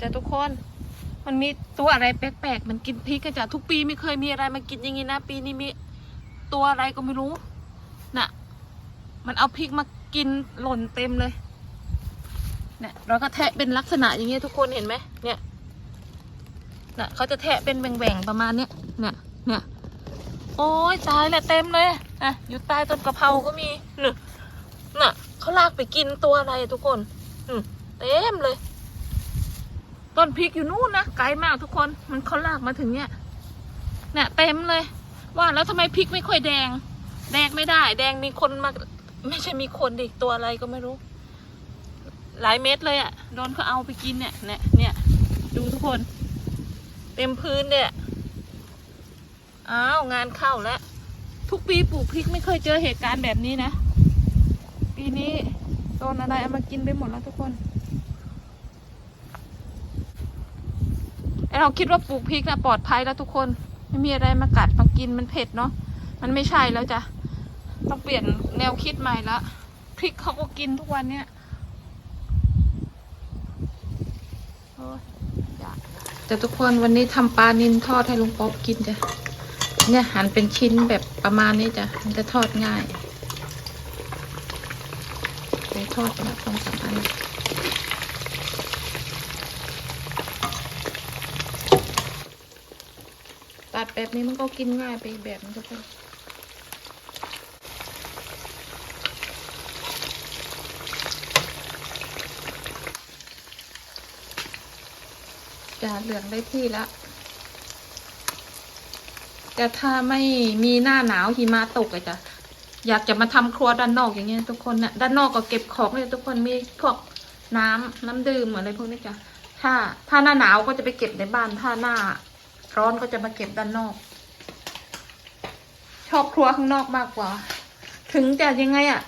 จ้ะทุกคน มันมีตัวอะไรแปลกๆ มันกินพริกกันจ้ะทุกปีไม่เคยมีอะไรมากินอย่างนี้นะ ปีนี้มีตัวอะไรก็ไม่รู้ น่ะ มันเอาพริกมากินหล่นเต็มเลย เนี่ย เราก็แทะเป็นลักษณะอย่างเงี้ยทุกคนเห็นไหมเนี่ย น่ะเขาจะแทะเป็นแหว่งๆประมาณเนี้ย เนี่ย เนี่ย โอ้ยตายแหละเต็มเลยอะอยู่ใต้ต้นกะเพราก็มีน่ะน่ะเขาลากไปกินตัวอะไรทุกคน อืมเต็มเลย ต้นพริกอยู่นู่นนะไกลมากทุกคนมันเขาลากมาถึงเนี่ยเนี่ยเต็มเลย ว่าแล้วทำไมพริกไม่ค่อยแดง แดงไม่ได้ แดงมีคนมาไม่ใช่มีคนดิตัวอะไรก็ไม่รู้ หลายเม็ดเลยอะ่ะโดนเขาเอาไปกินเนี่ยเนี่ยเนี่ยดูทุกคน เต็มพื้นเนี่ยอ้าวงานเข้าแล้วทุกปีปลูกพริกไม่เคยเจอเหตุการณ์แบบนี้นะ ปีนี้โดนอะไรเอามากินไปหมดแล้วทุกคนไอ เราคิดว่าปลูกพริกนะปลอดภัยแล้วทุกคนไม่มีอะไรมากัดมากินมันเผ็ดเนาะมันไม่ใช่แล้วจ้ะต้องเปลี่ยนแนวคิดใหม่ละพริกเขาก็กินทุกวันเนี่ยโอ้ยอยากแต่ทุกคนวันนี้ทำปลานินทอดให้ลุงป๊อบกินจ้ะเนี่ยหั่นเป็นชิ้นแบบประมาณนี้จ้ะมันจะทอดง่ายไปทอดนะสองสามอัน ตัดแบบนี้มันก็กินง่ายไปอีแบบนึงทุกคนจะเหลืองได้ที่แล้ว แต่ถ้าไม่มีหน้าหนาวหิมะตกอะจ้ะอยากจะมาทำครัวด้านนอกอย่างเงี้ยทุกคนนะด้านนอกก็เก็บของเลยทุกคนมีพวกน้ำน้ำดื่มอะไรพวกนี้จ้ะถ้าถ้าหน้าหนาวก็จะไปเก็บในบ้านถ้าหน้า ร้อนก็จะมาเก็บด้านนอก ชอบครัวข้างนอกมากกว่า ถึงจะยังไงอะ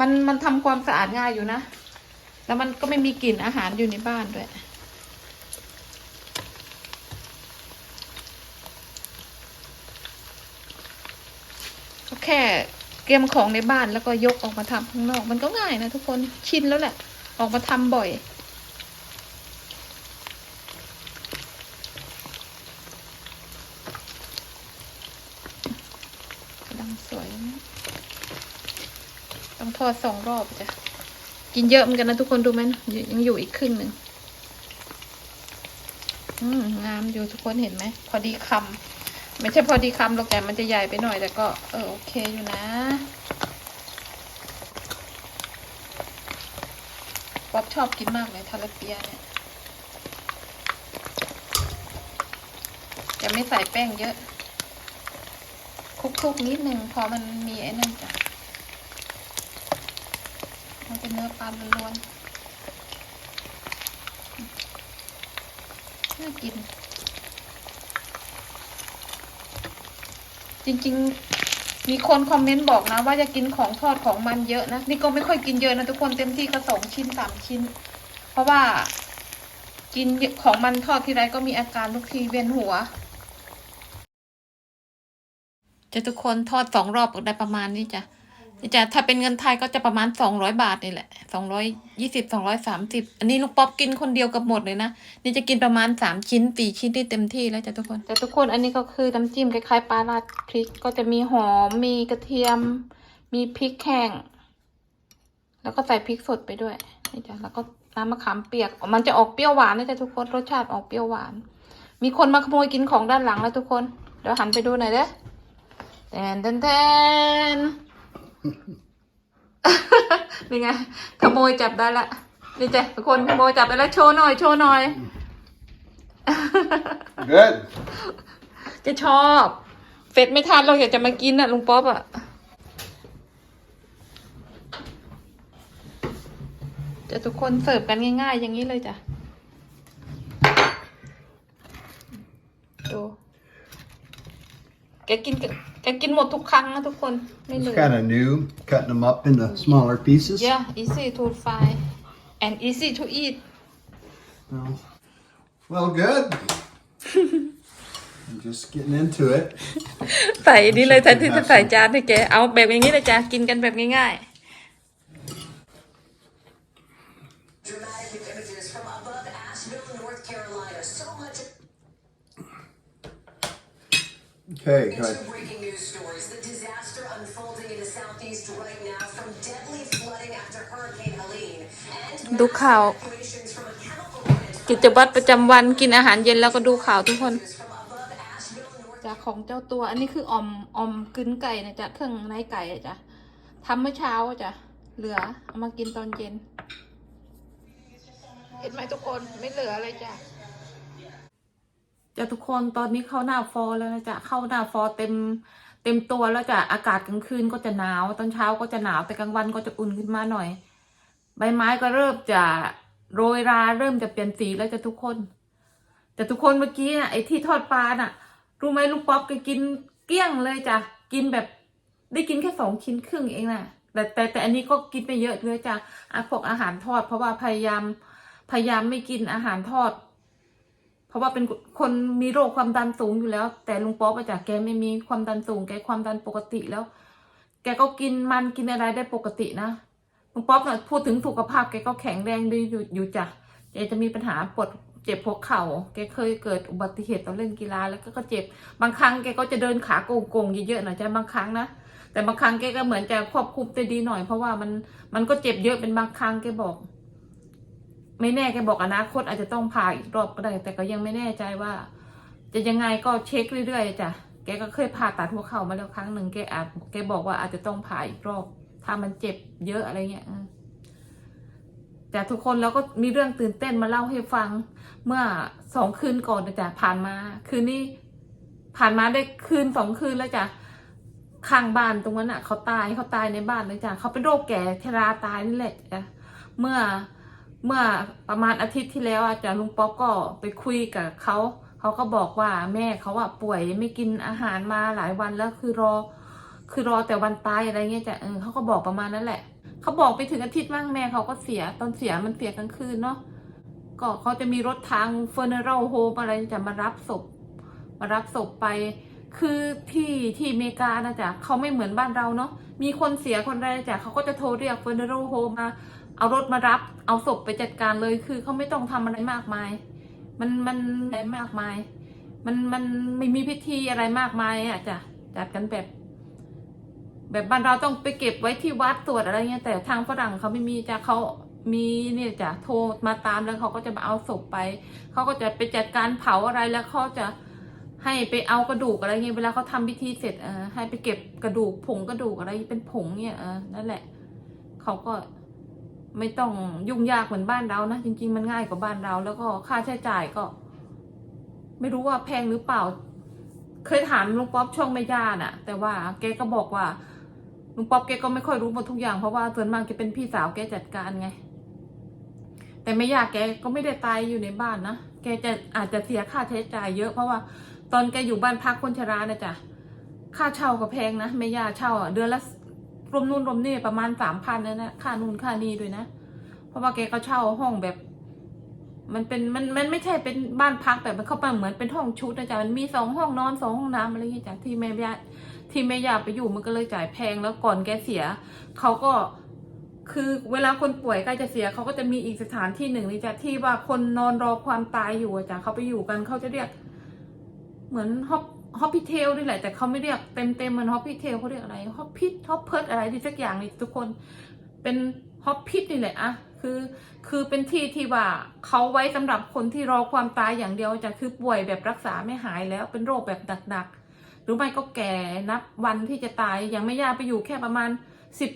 มันมันทำความสะอาดง่ายอยู่นะ แล้วมันก็ไม่มีกลิ่นอาหารอยู่ในบ้านด้วยก็แค่เตรียมของในบ้านแล้วก็ยกออกมาทำข้างนอก มันก็ง่ายนะทุกคนชินแล้วแหละ ออกมาทำบ่อย กำลังสวยนะต้อง ทอดสองรอบจ้ะ กินเยอะเหมือนกันนะทุกคนดูไหมย,ยังอยู่อีกครึ่งหนึ่งอืมงามอยู่ทุกคนเห็นไหม พอดีคำไม่ใช่พอดีคำหรอกแต่มันจะใหญ่ไปหน่อยแต่ก็ เออโอเคอยู่นะป๊อบชอบกินมากเลยทาราเปียเนี่ยจะไม่ใส่แป้งเยอะคลุกๆนิดนึงพอมันมีไอ้นั่นจ้ะ เป็นเนื้อปลาล้วนๆน่ากิน จริงๆ มีคนคอมเมนต์บอกนะ ว่าจะกินของทอดของมันเยอะนะ นี่ก็ไม่ค่อยกินเยอะนะทุกคนเต็มที่ก็สองชิ้นสามชิ้น เพราะว่ากินของมันทอดทีไรก็มีอาการทุกทีเวียนหัวจะทุกคนทอดสองรอบก็ได้ประมาณนี้จ้ะ นี่จ้ะถ้าเป็นเงินไทยก็จะประมาณสองร้อยบาทนี่แหละสองร้อยยี่สิบสองร้อยสามสิบอันนี้ลูกป๊อปกินคนเดียวกับหมดเลยนะ นี่จะกินประมาณสามชิ้นสี่ชิ้นที่เต็มที่แล้วจ้ะทุกคน แต่ทุกคนอันนี้ก็คือน้ำจิ้มคล้ายๆปลาราดพริกก็จะมีหอม มีกระเทียม มีพริกแห้ง แล้วก็ใส่พริกสดไปด้วยนี่จ้ะแล้วก็น้ำมะขามเปียก มันจะออกเปรี้ยวหวานนะจ๊ะทุกคน รสชาติออกเปรี้ยวหวาน มีคนมาขโมยกินของด้านหลังแล้วทุกคน เดี๋ยวหันไปดูหน่อยเด้อแตนแตน นนี่ไงขโมยจับได้ละนี่จ้ะทุกคนขโมยจับได้แล้วโชว์หน่อย โชว์หน่อย Good. จะชอบเฟดไม่ทันเราอยากจะมากินน่ะลุงป๊อปอะจะทุกคนเสิร์ฟกันง่าย ๆ อย่างนี้เลยจ้ะดูแกกิน แกกินหมดทุกครั้งนะทุกคน ไม่เหลื It's อ kind of new, cutting them up into smaller pieces. yeah easy to fry and easy to eat Well, well, good. I'm just getting into it. ใส่นี่เลยแทนที่จะใส่จานให้แกเอาแบบอย่างนี้เลยจ้ะกินกันแบบง่าย Dramatic new images from above Asheville. Asheville, North Carolina. So much. Okay, And good. two breaking news stories. The disaster unfolding in the southeast right now from deadly flooding after Hurricane Helene and ดูข่าว evacuations from a chemical plant กิจวัตรประจำวันกินอาหารเย็นแล้วก็ดูข่าวทุกคน from above Asheville, North จากของเจ้าตัว อันนี้คือออมออมกึนไก่นะจ๊ะเครื่องในไก่อะจ๊ะทำเมื่อเช้าอะจ๊ะเหลือเอามากินตอนเย็น เห็นไหมทุกคนไม่เหลืออะไรจ้ะ จะทุกคนตอนนี้เข้าหน้าฟอแล้วนะจ๊ะเข้าหน้าฟอเต็มเต็มตัวแล้วจ้ะอากาศกลางคืนก็จะหนาวตอนเช้าก็จะหนาวแต่กลางวันก็จะอุ่นขึ้นมาหน่อย ใบไม้ก็เริ่มจะโรยราเริ่มจะเปลี่ยนสีแล้วจ้ะทุกคน แต่ทุกคนเมื่อกี้น่ะไอ้ที่ทอดปลาน่ะ รู้ไหมลุงป๊อปก็กินเกลี้ยงเลยจ้ะกินแบบได้กินแค่สองชิ้นครึ่งเองน่ะแต่แต่แต่อันนี้ก็กินไปเยอะเลยจ้ะอพวกอาหารทอด เพราะว่าพยายามพยายามไม่กินอาหารทอด ราะว่าเป็นคนมีโรคความดันสูงอยู่แล้ว แต่ลุงป๊อปอะจ้ะแกไม่มีความดันสูง แกความดันปกติแล้ว แกก็กินมันกินอะไรได้ปกตินะลุงป๊อปน่ะพูดถึงสุขภาพแกก็แข็งแรงดีอยู่อยู่จ้ะแกจะมีปัญหาปวดเจ็บหัวเข่า แกเคยเกิดอุบัติเหตุตอนเล่นกีฬาแล้วก็ก็เจ็บบางครั้งแกก็จะเดินขาโก่งๆเยอะๆหน่อยจ้ะบางครั้งนะแต่บางครั้งแกก็เหมือนจะควบคุมได้ดีหน่อย เพราะว่ามันมันก็เจ็บเยอะเป็นบางครั้งแกบอก ไม่แน่แกบอกอนาคตอาจจะต้องผ่าอีกรอบก็ได้ แต่ก็ยังไม่แน่ใจว่า จะยังไงก็เช็คเรื่อยๆจ้ะแกก็เคยผ่าตัดหัวเข่ามาแล้วครั้งหนึ่งแกอาจแกบอกว่าอาจจะต้องผ่าอีกรอบ ถ้ามันเจ็บเยอะอะไรเงี้ยแต่ทุกคนเราก็มีเรื่องตื่นเต้นมาเล่าให้ฟัง เมื่อสองคืนก่อนนะจ้ะผ่านมา คืนนี้ผ่านมาได้คืนสองคืนแล้วจ้ะข้างบ้านตรงนั้นอะเขาตายเขาตายในบ้านเลยจ้ะเขาเป็นโรคแก่ชราตายนี่แหละจ้ะเมื่อ เมื่อประมาณอาทิตย์ที่แล้วอาจารย์ลุงป๊อกก็ไปคุยกับเขาเขาก็บอกว่าแม่เขาอะป่วยไม่กินอาหารมาหลายวันแล้วคือรอ คือรอแต่วันตายอะไรเงี้ยจ้ะเออเขาก็บอกประมาณนั้นแหละเขาบอกไปถึงอาทิตย์มั่งแม่เขาก็เสียตอนเสียมันเสียกลางคืนเนาะก็เขาจะมีรถทางเฟอร์เนอรัลโฮมอะไรจะมารับศพ มารับศพไป คือที่ที่อเมริกานะจ๊ะเขาไม่เหมือนบ้านเราเนาะมีคนเสียคนใดจ้ะเขาก็จะโทรเรียกเฟอร์เนอรัลโฮมมา เอารถมารับ เอาศพไปจัดการเลย คือเขาไม่ต้องทำอะไรมากมาย มันมันอะไรมากมาย มันมันไม่มีพิธีอะไรมากมายอะจ้ะจัดกันแบบ แบบบ้านเราต้องไปเก็บไว้ที่วัดตรวจอะไรเงี้ยแต่ทางฝรั่งเขาไม่มีจ้ะเขามีเนี่ยจ้ะโทรมาตามแล้วเขาก็จะมาเอาศพไปเขาก็จะไปจัดการเผาอะไรแล้วเขาจะให้ไปเอากระดูกอะไรเงี้ยเวลาเขาทำพิธีเสร็จเออให้ไปเก็บกระดูกผงกระดูกอะไรเป็นผงเนี่ยเออนั่นแหละเขาก็ ไม่ต้องยุ่งยากเหมือนบ้านเรานะจริง ๆ มันง่ายกว่าบ้านเรา แล้วก็ค่าใช้จ่ายก็ ไม่รู้ว่าแพงหรือเปล่า เคยถามลุงป๊อปช่วงไม่ย่าน่ะ แต่ว่าแกก็บอกว่าลุงป๊อปแกก็ไม่ค่อยรู้หมดทุกอย่างเพราะว่าส่วนมากแกเป็นพี่สาวแกจัดการไง แต่ไม่ยากแกก็ไม่ได้ตายอยู่ในบ้านนะแกจะอาจจะเสียค่าใช้จ่ายเยอะเพราะว่า ตอนแกอยู่บ้านพักคนชรานะจ๊ะค่าเช่าก็แพงนะไม่ยากเช่าเดือนละ รวมนู่นรวมนี่ประมาณสามพันนะนะค่านู่นค่านี่ด้วยนะ เพราะว่าแกก็เช่าห้องแบบ มันเป็นมันมันไม่ใช่เป็นบ้านพักแบบมันเข้าไปเหมือนเป็นห้องชุดนะจ๊ะมันมีสองห้องนอนสองห้องน้ำอะไรอย่างเงี้ยจ้ะที่แม่ยาที่แม่ยาไปอยู่มันก็เลยจ่ายแพงแล้วก่อนแกเสียเขาก็คือเวลาคนป่วยใกล้จะเสียเขาก็จะมีอีกสถานที่หนึ่งนี่จ้ะที่ว่าคนนอนรอความตายอยู่จ้ะเขาไปอยู่กันเขาจะเรียก เหมือนฮอป ฮอปพิเทลนี่แหละ แต่เขาไม่เรียกเต็มเต็มเหมือนฮอปพิเทลเขาเรียกอะไรฮอปพิทฮอปเพิร์ดอะไรที่สักอย่างนี่ทุกคนเป็นฮอปพิทนี่แหละอะคือคือเป็นที่ที่ว่าเขาไว้สำหรับคนที่รอความตายอย่างเดียวจะคือป่วยแบบรักษาไม่หายแล้วเป็นโรคแบบหนักๆหรือไม่ก็แก่นับวันที่จะตายยังไม่ยาไปอยู่แค่ประมาณสิบ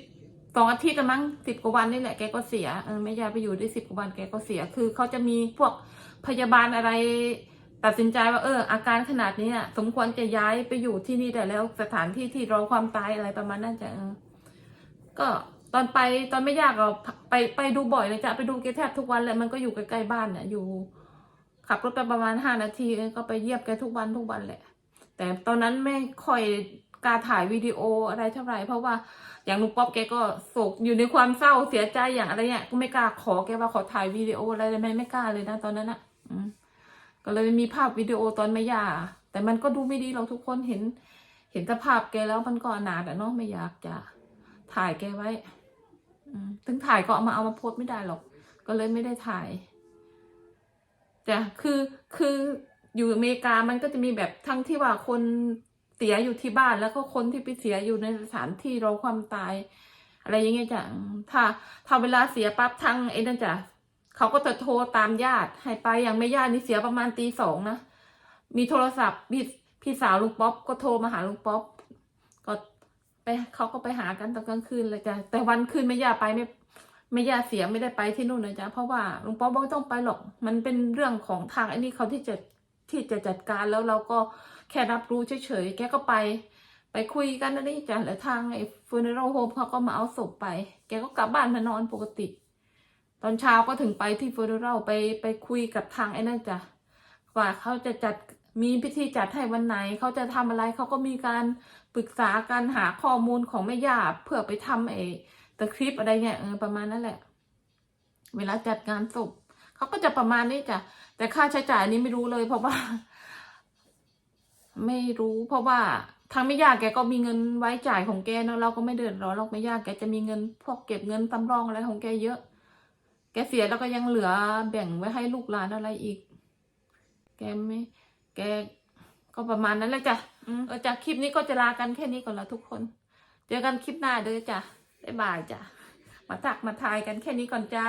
สองอาทิตย์ละมั้งสิบกว่าวันนี่แหละแกก็เสียเออไม่ยาไปอยู่ได้สิบกว่าวันแกก็เสียคือเขาจะมีพวกพยาบาลอะไร ตัดสินใจว่าเออ อาการขนาดนี้สมควรจะย้ายไปอยู่ที่นี่ได้แล้วสถานที่ที่รอความตายอะไรประมาณนั้นจะเออก็ตอนไปตอนไม่ยากเราไปไปดูบ่อยเลยจ้ะไปดูแกแทบทุกวันเลยมันก็อยู่ใกล้ๆบ้านเนี่ยอยู่ ขับรถไปประมาณห้านาทีก็ไปเยียบแกทุกวันทุกวันแหละ แต่ตอนนั้นไม่ค่อยกล้าถ่ายวิดีโออะไรเท่าไหร่เพราะว่าอย่างลุงป๊อปแกก็โศกอยู่ในความเศร้าเสียใจอย่างอะไรเนี่ยก็ไม่กล้าขอแกว่าขอถ่ายวิดีโออะไรเลยไม่ไม่กล้าเลยนะตอนนั้นอะ อืม ก็เลยมีภาพวิดีโอตอนไม่ยาแต่มันก็ดูไม่ดีเราทุกคนเห็น เห็นสภาพแกแล้วมันก็อนาถอะเนาะไม่อยากจะถ่ายแกไว้ถึงถ่ายก็เอามาเอามาโพสไม่ได้หรอก ก็เลยไม่ได้ถ่ายจ้ะคือคืออยู่อเมริกามันก็จะมีแบบทั้งที่ว่าคนเสียอยู่ที่บ้านแล้วก็คนที่ไปเสียอยู่ในสถานที่รอความตาย อะไรอย่างเงี้ยจ้ะถ้าถ้าเวลาเสียปั๊บทางไอ้นั่นจ้ะ เขาก็จะโทรตามญาติให้ไปอย่างไม่ญาตินี่เสียประมาณตีสองนะมีโทรศัพท์พี่พี่สาวลุงป๊อปก็โทรมาหาลุงป๊อปก็ไปเขาก็ไปหากันตอนกลางคืนเลยจ้ะแต่วันคืนไม่ย่าไปไม่ไม่ย่าเสียไม่ได้ไปที่นู่นเลยจ้ะเพราะว่าลุงป๊อปบอกไม่ต้องไปหรอก มันเป็นเรื่องของทางไอ้นี่เขาที่จะที่จะจัดการแล้วเราก็แค่รับรู้เฉยๆแกก็ไป ไปคุยกันนะนี่จ้ะแล้วทางไอ้ฟูเนอรัลโฮมเขาก็มาเอาศพไป แกก็กลับบ้านมานอนปกติ ตอนเช้าก็ถึงไปที่ฟูเนอรัลไปไปคุยกับทางไอ้นั่นจ้ะว่าเขาจะจัดมีพิธีจัดให้วันไหนเขาจะทำอะไรเขาก็มีการปรึกษาการหาข้อมูลของแม่ย่าเพื่อไปทำไอ้ตะคริปอะไรเนี่ยเออประมาณนั้นแหละ เวลาจัดงานศพเขาก็จะประมาณนี้จ้ะแต่ค่าใช้จ่ายนี้ไม่รู้เลย เพราะว่า ไม่รู้ เพราะว่าทางแม่ย่าแกก็มีเงินไว้จ่ายของแกเนอะเราก็ไม่เดือดร้อนหรอกแม่ย่าแกจะมีเงินพวกเก็บเงินสำรองอะไรของแกเยอะ แกเสียแล้วก็ยังเหลือแบ่งไว้ให้ลูกหลานอะไรอีก แกไม่ แกก็ประมาณนั้นแหละจ้ะอืมเออจากคลิปนี้ก็จะลากันแค่นี้ก่อนละทุกคน เจอกันคลิปหน้าเด้อจ้ะบ๊ายบายจ้ะ มาทักมาทายกันแค่นี้ก่อนจ้า